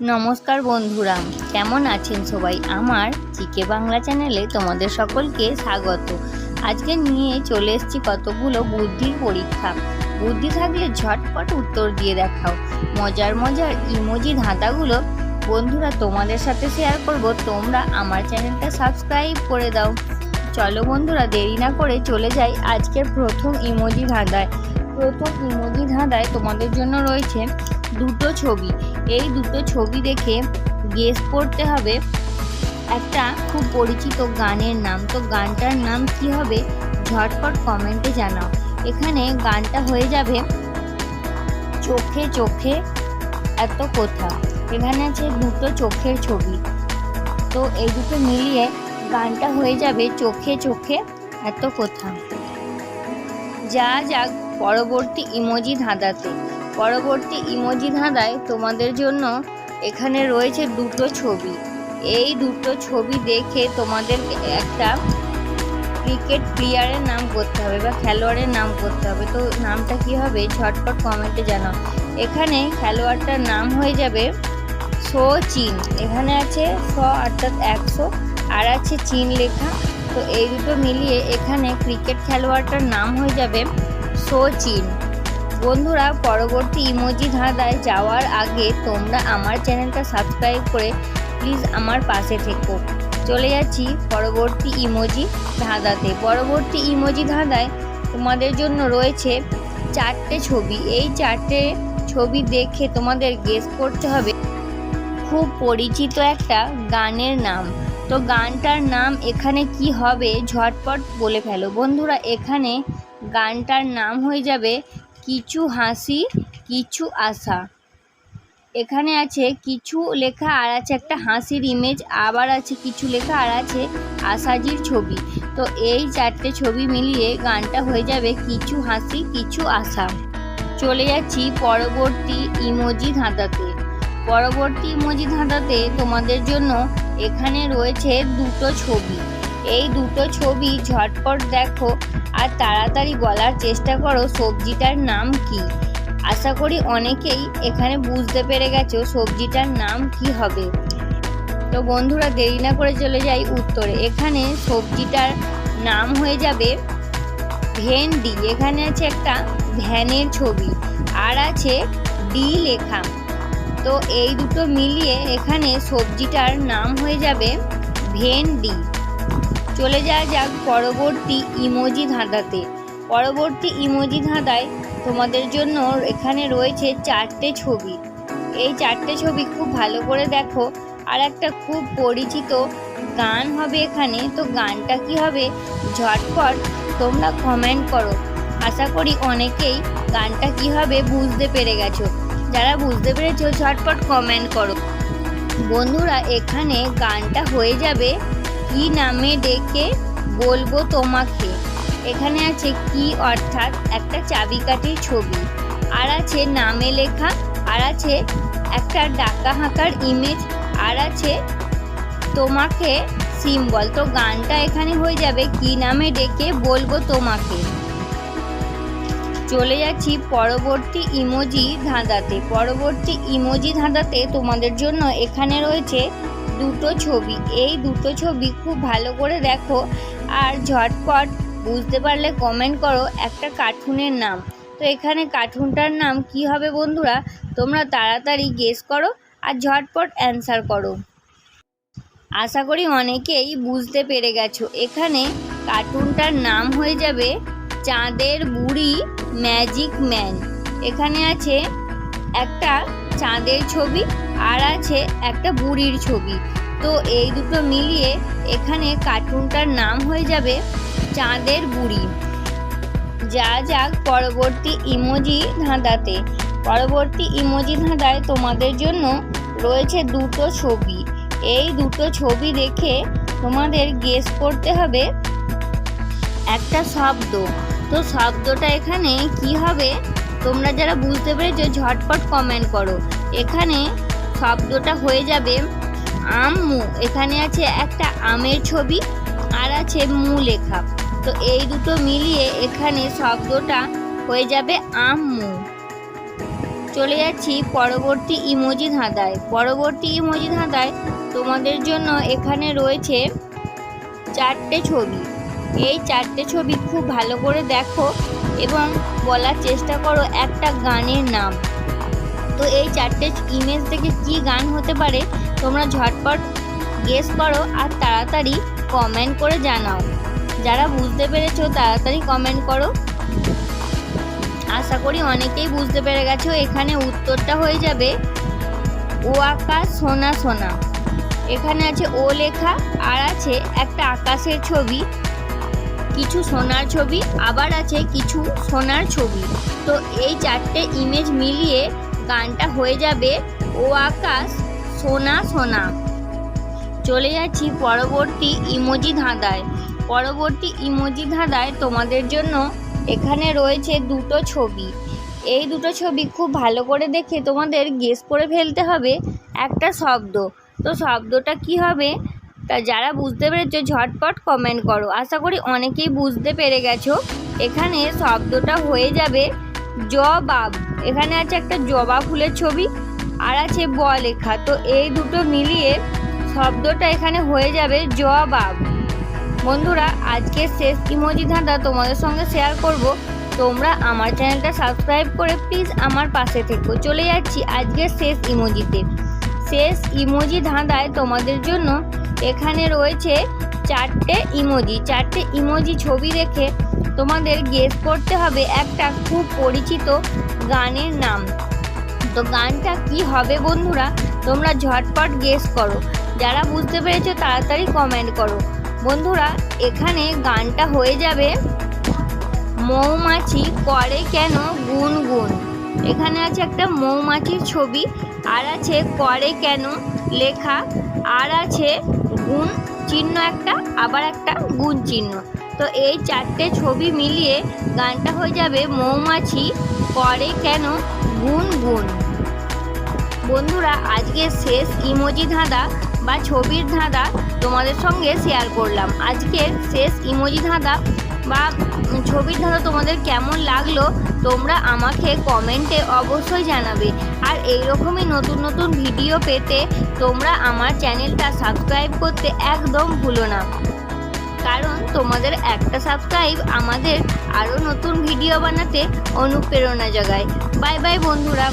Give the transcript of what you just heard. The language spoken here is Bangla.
নমস্কার বন্ধুরা, কেমন আছেন সবাই? আমার চিকে বাংলা চ্যানেলে তোমাদের সকলকে স্বাগত। আজকে নিয়ে চলে এসেছি কতগুলো বুদ্ধির পরীক্ষা। বুদ্ধি থাকলে ঝটপট উত্তর দিয়ে দেখাও। মজার মজার ইমোজি ধাঁধাগুলো বন্ধুরা তোমাদের সাথে শেয়ার করব। তোমরা আমার চ্যানেলটা সাবস্ক্রাইব করে দাও। চলো বন্ধুরা, দেরি না করে চলে যাই আজকের প্রথম ইমোজি ধাঁধায়। প্রথম ইমোজি ধাঁধায় তোমাদের জন্য রয়েছে দুটো ছবি। এই দুটো ছবি দেখে গেস করতে হবে একটা খুব পরিচিত গানের নাম। তো গানটার নাম কি হবে? ঝটপট কমেন্টে জানাও। এখানে গানটা হয়ে যাবে, চোখে চোখে এত কথা। এখানে আছে দুটো চোখের ছবি। তো এই দুটো মিলিয়ে গানটা হয়ে যাবে চোখে চোখে এত কথা। যা যাক পরবর্তী ইমোজি ধাঁধাতে। পরবর্তী ইমোজি ধাঁধায় তোমাদের জন্য এখানে রয়েছে দুটো ছবি। এই দুটো ছবি দেখে তোমাদের একটা ক্রিকেট প্লেয়ারের নাম করতে হবে বা খেলোয়াড়ের নাম করতে হবে। তো নামটা কি হবে? ঝটপট কমেন্টে জানাও। এখানে খেলোয়াড়টার নাম হয়ে যাবে সচিন এখানে আছে স অর্থাৎ একশো, আর আছে চীন লেখা। তো এই দুটো মিলিয়ে এখানে ক্রিকেট খেলোয়াড়টার নাম হয়ে যাবে সচিন বন্ধুরা, পরবর্তী ইমোজি ধাঁধায় যাওয়ার আগে তোমরা আমার চ্যানেলটা সাবস্ক্রাইব করে প্লিজ আমার পাশে থেকো। চলে যাচ্ছি পরবর্তী ইমোজি ধাঁধাতে। পরবর্তী ইমোজি ধাঁধায় তোমাদের জন্য রয়েছে চারটে ছবি। এই চারটে ছবি দেখে তোমাদের গেস করতে হবে। খুব পরিচিত একটা গানের নাম। তো গানটার নাম এখানে কি হবে ঝটপট বলে ফেলো। বন্ধুরা, এখানে গানটার নাম হয়ে যাবে কিছু হাসি কিছু আশা। এখানে আছে কিছু লেখা আর আছে একটা হাসির ইমেজ আবার আছে কিছু লেখা আর আছে আশাজির ছবি। তো এই চারটে ছবি মিলিয়ে গানটা হয়ে যাবে কিছু হাসি, কিছু আশা। চলে যাচ্ছি পরবর্তী ইমোজি ধাঁধাতে। পরবর্তী ইমোজি ধাঁধাতে তোমাদের জন্য এখানে রয়েছে দুটো ছবি। এই দুটো ছবি ঝটপট দেখো আর তাড়াতাড়ি বলার চেষ্টা করো সবজিটার নাম কি। আশা করি অনেকেই এখানে বুঝতে পেরে গেছো সবজিটার নাম কি হবে। তো বন্ধুরা, দেরি না করে চলে যাই উত্তরে। এখানে সবজিটার নাম হয়ে যাবে ভেন্ডি। এখানে আছে একটা ভ্যানের ছবি আর আছে ডি লেখা। তো এই দুটো মিলিয়ে এখানে সবজিটার নাম হয়ে যাবে ভেন্ডি। চলে যাওয়া যাক পরবর্তী ইমোজি ধাঁধাতে। পরবর্তী ইমোজি ধাঁধায় তোমাদের জন্য এখানে রয়েছে চারটে ছবি। এই চারটে ছবি খুব ভালো করে দেখো। আর একটা খুব পরিচিত গান হবে এখানে। তো গানটা কি হবে? ঝটপট তোমরা কমেন্ট করো। আশা করি অনেকেই গানটা কি হবে বুঝতে পেরে গেছো। যারা বুঝতে পেরেছ, ঝটপট কমেন্ট করো। বন্ধুরা, এখানে গানটা হয়ে যাবে কি নামে ডেকে বলব তোমাকে? এখানে আছে কি অর্থাৎ একটা চাবিকাঠির ছবি, আর আছে নামে লেখা, আর আছে একটা ডাকা হাঁকার ইমেজ আর আছে তোমাকে সিম্বল তো গানটা এখানে হয়ে যাবে, কি নামে ডেকে বলব তোমাকে? চলে যাচ্ছি পরবর্তী ইমোজি ধাঁধাতে। পরবর্তী ইমোজি ধাঁধাতে তোমাদের জন্য এখানে রয়েছে দুটো ছবি। এই দুটো ছবি খুব ভালো করে দেখো আর ঝটপট বুঝতে পারলে কমেন্ট করো একটা কার্টুনের নাম। তো এখানে কার্টুনটার নাম কি হবে বন্ধুরা? তোমরা তাড়াতাড়ি গেস করো আর ঝটপট অ্যান্সার করো। আশা করি অনেকেই বুঝতে পেরে গেছো। এখানে কার্টুনটার নাম হয়ে যাবে চাঁদের বুড়ি ম্যাজিক ম্যান এখানে আছে একটা চাঁদের ছবি আর আছে একটা বুড়ির ছবি। তো এই দুটো মিলিয়ে এখানে কার্টুনটার নাম হয়ে যাবে চাঁদের বুড়ি। যা যাক পরবর্তী ইমোজি ধাঁধাতে। পরবর্তী ইমোজি ধাঁধায় তোমাদের জন্য রয়েছে দুটো ছবি। এই দুটো ছবি দেখে তোমাদের গেস করতে হবে একটা শব্দ। তো শব্দটা এখানে কি হবে? তোমরা যারা বুঝতে পেরেছ, ঝটপট কমেন্ট করো। এখানে শব্দটা হয়ে যাবে আম্মু। এখানে আছে একটা আমের ছবি আর আছে মু লেখা। তো এই দুটো মিলিয়ে এখানে শব্দটা হয়ে যাবে আম্মু। চলে যাচ্ছি পরবর্তী ইমোজি ধাঁধায়। পরবর্তী ইমোজি ধাঁধায় তোমাদের জন্য এখানে রয়েছে চারটে ছবি। এই চারটে ছবি খুব ভালো করে দেখো এবং বলার চেষ্টা করো একটা গানের নাম। তো এই চারটে ইমেজ থেকে কি গান হতে পারে তোমরা ঝটপট গেস করো আর তাড়াতাড়ি কমেন্ট করে জানাও। যারা বুঝতে পেরেছ তাড়াতাড়ি কমেন্ট করো। আশা করি অনেকেই বুঝতে পেরে গেছো, এখানে উত্তরটা হয়ে যাবে ও আকাশ সোনা সোনা। এখানে আছে ও লেখা আর আছে একটা আকাশের ছবি। কিছু সোনার ছবি, আবার আছে কিছু সোনার ছবি। তো এই চারটে ইমেজ মিলিয়ে গানটা হয়ে যাবে ও আকাশ সোনা সোনা। চলে যাচ্ছি পরবর্তী ইমোজি ধাঁধায়। পরবর্তী ইমোজি ধাঁধায় তোমাদের জন্য এখানে রয়েছে দুটো ছবি। এই দুটো ছবি খুব ভালো করে দেখে তোমাদের গেস করে ফেলতে হবে একটা শব্দ। তো শব্দটা কি হবে? তা যারা বুঝতে পেরেছ, ঝটপট কমেন্ট করো। আশা করি অনেকেই বুঝতে পেরে গেছো। এখানে শব্দটা হয়ে যাবে জবাব। এখানে আছে একটা জবা ফুলের ছবি আর আছে ব লেখা। তো এই দুটো মিলিয়ে শব্দটা এখানে হয়ে যাবে জবাব। বন্ধুরা আজকে শেষ ইমোজি ধাঁধা তোমাদের সঙ্গে শেয়ার করব। তোমরা আমার চ্যানেলটা সাবস্ক্রাইব করে প্লিজ আমার পাশে থেকো। চলে যাচ্ছি আজকের শেষ ইমোজিতে। শেষ ইমোজি ধাঁধায় তোমাদের জন্য এখানে রয়েছে চারটে ইমোজি চারটে ইমোজি ছবি দেখে তোমাদের গেস করতে হবে একটা খুব পরিচিত গানের নাম। তো গানটা কি হবে বন্ধুরা, তোমরা ঝটপট গেস করো। যারা বুঝতে পেরেছ তাড়াতাড়ি কমেন্ট করো। বন্ধুরা, এখানে গানটা হয়ে যাবে, মৌমাছি করে কেন গুনগুন? এখানে আছে একটা মৌমাছির ছবি, আর আছে করে কেন লেখা, আর আছে গুণ চিহ্ন একটা, আবার একটা গুণ চিহ্ন। তো এই চারটে ছবি মিলিয়ে গানটা হয়ে যাবে মৌমাছি করে কেন গুণ গুণ। বন্ধুরা, আজকে শেষ ইমোজি ধাঁধা বা ছবির ধাঁধা তোমাদের সঙ্গে শেয়ার করলাম। আজকের শেষ ইমোজি ধাঁধা বা ছবির ধাঁধা তোমাদের কেমন লাগল তোমরা আমাকে কমেন্টে অবশ্যই জানাবে। আর এইরকমই নতুন নতুন ভিডিও পেতে তোমরা আমার চ্যানেলটা সাবস্ক্রাইব করতে একদম ভুলো না। কারণ তোমাদের একটা সাবস্ক্রাইব আমাদের আরও নতুন ভিডিও বানাতে অনুপ্রেরণা জাগায়। বাই বাই বন্ধুরা।